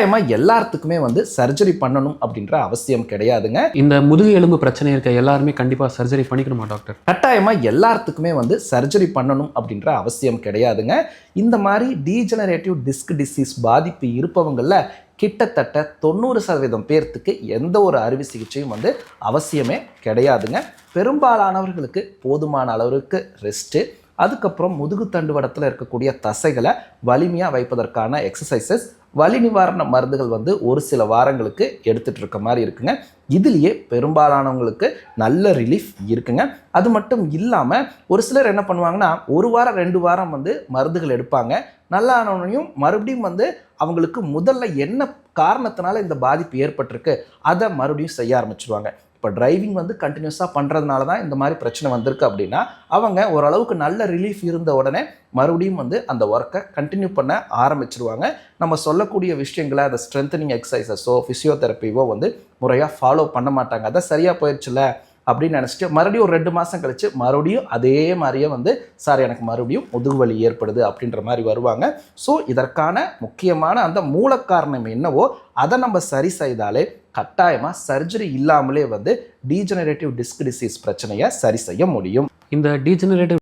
கட்டாயமாக எல்லாத்துக்குமே வந்து சர்ஜரி பண்ணணும் அப்படின்ற அவசியம் கிடையாதுங்க. இந்த முதுகு எலும்பு பிரச்சனை இருக்க எல்லாருமே கண்டிப்பாக சர்ஜரி பண்ணிக்கணுமா டாக்டர்? கட்டாயமாக எல்லாத்துக்குமே வந்து சர்ஜரி பண்ணணும் அப்படின்ற அவசியம் கிடையாதுங்க. இந்த மாதிரி டீஜெனரேட்டிவ் டிஸ்க் டிசீஸ் பாதிப்பு இருப்பவங்களில் கிட்டத்தட்ட தொண்ணூறு சதவீதம் பேர்த்துக்கு எந்த ஒரு அறுவை சிகிச்சையும் வந்து அவசியமே கிடையாதுங்க. பெரும்பாலானவர்களுக்கு போதுமான அளவுக்கு ரெஸ்ட்டு அதுக்கப்புறம் முதுகு தண்டுவடத்தில் இருக்கக்கூடிய தசைகளை வலிமையாக வைப்பதற்கான எக்ஸசைசஸ் வலி நிவாரண மருந்துகள் வந்து ஒரு சில வாரங்களுக்கு எடுத்துகிட்டு இருக்க மாதிரி இருக்குங்க. இதுலேயே பெரும்பாலானவங்களுக்கு நல்ல ரிலீஃப் இருக்குங்க. அது மட்டும் இல்லாமல் ஒரு சிலர் என்ன பண்ணுவாங்கன்னா ஒரு வாரம் ரெண்டு வாரம் வந்து மருந்துகள் எடுப்பாங்க. நல்லா ஆனவனையும் மறுபடியும் வந்து அவங்களுக்கு முதல்ல என்ன காரணத்தினால இந்த பாதிப்பு ஏற்பட்டிருக்கு அதை மறுபடியும் செய்ய ஆரம்பிச்சிருவாங்க. இப்போ டிரைவிங் வந்து கண்டினியூஸாக பண்ணுறதுனால தான் இந்த மாதிரி பிரச்சனை வந்திருக்கு அப்படின்னா அவங்க ஓரளவுக்கு நல்ல ரிலீஃப் இருந்த உடனே மறுபடியும் வந்து அந்த ஒர்க்கை கண்டினியூ பண்ண ஆரம்பிச்சிருவாங்க. நம்ம சொல்லக்கூடிய விஷயங்களை அந்த ஸ்ட்ரென்தனிங் எக்ஸசைசஸோ ஃபிசியோதெரப்பியோ வந்து முறையாக ஃபாலோ பண்ண மாட்டாங்க. அதான் சரியாக போயிடுச்சுல அப்படின்னு நினச்சிட்டு மறுபடியும் ஒரு ரெண்டு மாதம் கழிச்சு மறுபடியும் அதே மாதிரியே வந்து சார் எனக்கு மறுபடியும் முதுகு வலி ஏற்படுது அப்படின்ற மாதிரி வருவாங்க. ஸோ இதற்கான முக்கியமான அந்த மூல காரணம் என்னவோ அதை நம்ம சரி செய்தாலே கட்டாயமாக சர்ஜரி இல்லாமலே வந்து டீஜெனரேட்டிவ் டிஸ்க் டிசீஸ் பிரச்சனையை சரி செய்ய முடியும். இந்த டீஜெனரேட்டிவ்